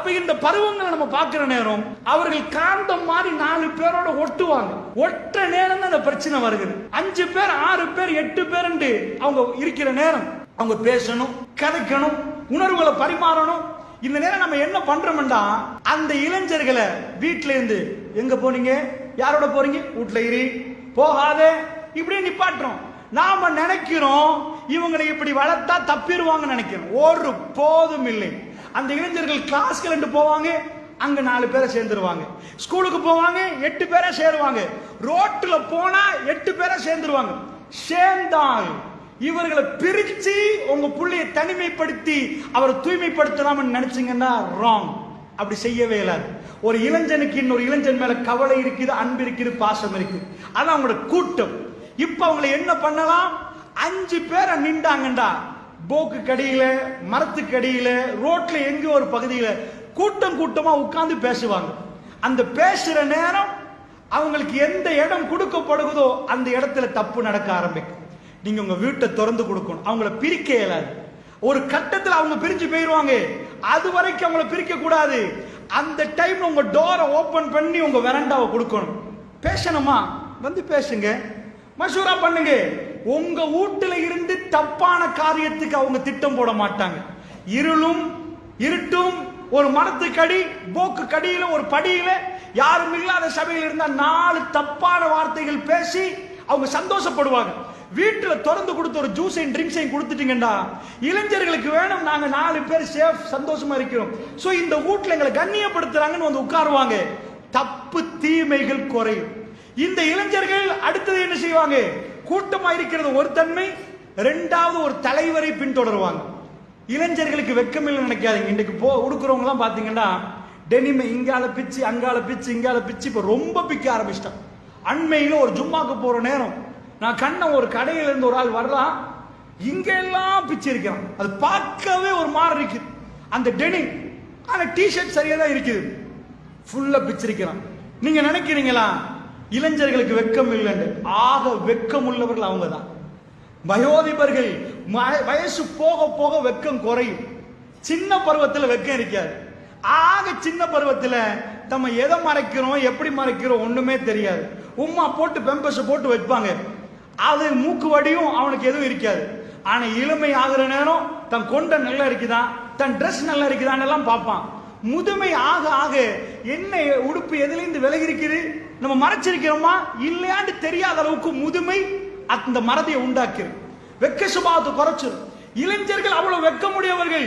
அப்ப இந்த பருவங்களை நம்ம பார்க்கிற நேரம் அவர்கள் காந்தம் மாதிரி நாலு பேரோட ஒட்டுவாங்க. ஒற்ற நேரம் தான் அந்த பிரச்சனை வருகிறது. அஞ்சு பேர் ஆறு பேர் எட்டு பேர் அவங்க இருக்கிற நேரம். அவங்க பேசணும் கதைக்கணும் உணர்வுகளை பரிமாறணும். இந்த நேரம் நம்ம என்ன பண்றோம்டா அந்த இளைஞர்களை வீட்டுல இருந்து எங்க போனீங்க? யாரோட போறீங்க? வீட்ல இரு. போகாதே. இப்படியே நிப்பாட்டுறோம். நாம நினைக்கிறோம் இவங்களை இப்படி வளர்த்தா தப்பிடுவாங்கன்னு நினைக்கிறோம். ஒரு போதும் இல்லை. அந்த இளைஞர்கள் கிளாஸ்க்கு ரெண்டு போவாங்க அங்க நாலு பேரை சேர்ந்துருவாங்க. ஸ்கூலுக்கு போவாங்க எட்டு பேரை சேருவாங்க. ரோட்டில் போனா எட்டு பேரை சேர்ந்துருவாங்க. சேர்ந்தால் இவர்களை பிரிச்சு உங்க புள்ளைய தனிமைப்படுத்தி அவரை தூய்மைப்படுத்தலாம்னு நினைச்சீங்கன்னா ராங் அப்படி செய்யவே இல்லாது. ஒரு இளைஞனுக்கு இன்னொரு இளைஞன் மேல கவலை இருக்குது அன்பு இருக்குது பாசம் இருக்குது. அதான் அவங்களோட கூட்டம். இப்ப அவங்களை என்ன பண்ணலாம்? அஞ்சு பேரை நின்றாங்கண்டா. போக்கு கடியில மரத்துக்கு அடியில ரோட்ல எங்கேயோ ஒரு பகுதியில கூட்டம் கூட்டமா உட்கார்ந்து பேசுவாங்க. அந்த பேசுற நேரம் அவங்களுக்கு எந்த இடம் கொடுக்கப்படுகுதோ அந்த இடத்துல தப்பு நடக்க ஆரம்பிக்கும். நீங்க உங்க வீட்டை திறந்து கொடுக்கணும். அவங்கள பிரிக்க இயலாது. ஒரு கட்டத்தில் அவங்க பிரிஞ்சு போயிருவாங்க. அது வரைக்கும் அவங்கள பிரிக்க கூடாது. அந்த டைம் உங்க டோரை ஓபன் பண்ணி உங்க வெரண்டாவை கொடுக்கணும். பேசணுமா? வந்து பேசுங்க. மசூரா பண்ணுங்க. உங்க வீட்டுல இருந்து தப்பான காரியத்துக்கு அவங்க திட்டம் போட மாட்டாங்க. இருளும் இருட்டும் ஒரு மரத்துக்கடி போக்கு கடியில ஒரு படியில யாரும் இல்லாத சபையில் இருந்தா நாலு தப்பான வார்த்தைகள் பேசி அவங்க சந்தோஷப்படுவாங்க. வீட்டில் திறந்து கொடுத்த ஒரு ஜூஸையும் ட்ரிங்க்ஸையும் கொடுத்துட்டீங்கடா இளைஞர்களுக்கு வேணும். நாங்க நாலு பேர் சேஃப் சந்தோஷமா இருக்கிறோம். ஸோ இந்த வீட்டில் எங்களை கண்ணியப்படுத்துறாங்கன்னு வந்து உட்காருவாங்க. தப்பு தீமைகள் குறையும். இந்த இளைஞர்கள் அடுத்தது என்ன செய்வாங்க? கூட்டமா இருக்கிறது ஒரு தன்மை ரெண்டாவது ஒரு தலைவரை பின்தொடருவாங்க. இளைஞர்களுக்கு வெக்கமில்லை நினைக்காதீங்க. இன்னைக்கு போ உடுக்குறவங்க எல்லாம் பாத்தீங்கன்னா டெனிமை இங்கால பிச்சு அங்கால பிச்சு இங்கால பிச்சு இப்ப ரொம்ப பிக்க ஆரம்பிச்சிட்டான். அண்மையில ஒரு ஜும்மாக்கு போற நேரம் நான் கண்ண ஒரு கடையில இருந்து ஒரு ஆள் வரலாம் இங்க எல்லாம் பிச்சு இருக்கிறான் அது பார்க்கவே ஒரு மாதிரி இருக்குது அந்த டெனிம் அந்த டிஷர்ட் சரியா தான் இருக்குது. ஃபுல்லா பிச்சிருக்கிறான் நீங்க நினைக்கிறீங்களா? இளைஞர்களுக்கு வெக்கம் இல்லைன்னு ஆக வெக்கம் உள்ளவர்கள் அவங்க தான் வயோதிபர்கள் ம- வயசு போக போக வெக்கம் குறையும். சின்ன பருவத்தில் வெக்கம் இருக்காது. ஆக சின்ன பருவத்தில் நம்ம எதை மறைக்கிறோம் எப்படி மறைக்கிறோம் ஒண்ணுமே தெரியாது. உம்மா போட்டு பெம்பஸ் போட்டு வைப்பாங்க. அது மூக்கு வடியும் அவனுக்கு எதுவும் இருக்காது. ஆனா இளமை ஆகிற நேரம் தன் கொண்ட நல்லா இருக்குதா தன் ட்ரெஸ் நல்லா இருக்குதான்னு எல்லாம் பார்ப்பான். முதுமை ஆக ஆக என்ன உடுப்பு எதுலேருந்து விலகி இருக்குது? நம்ம மறைச்சிருக்கிறோமா? இல்லையான்னு தெரியாத அளவுக்கு முதுமை அந்த மறதியை உண்டாக்கிரு. வெக்க சுபாவத்தை குறைச்சிரு. இளைஞர்கள் அவ்வளவு வெக்கமுடையவர்கள்.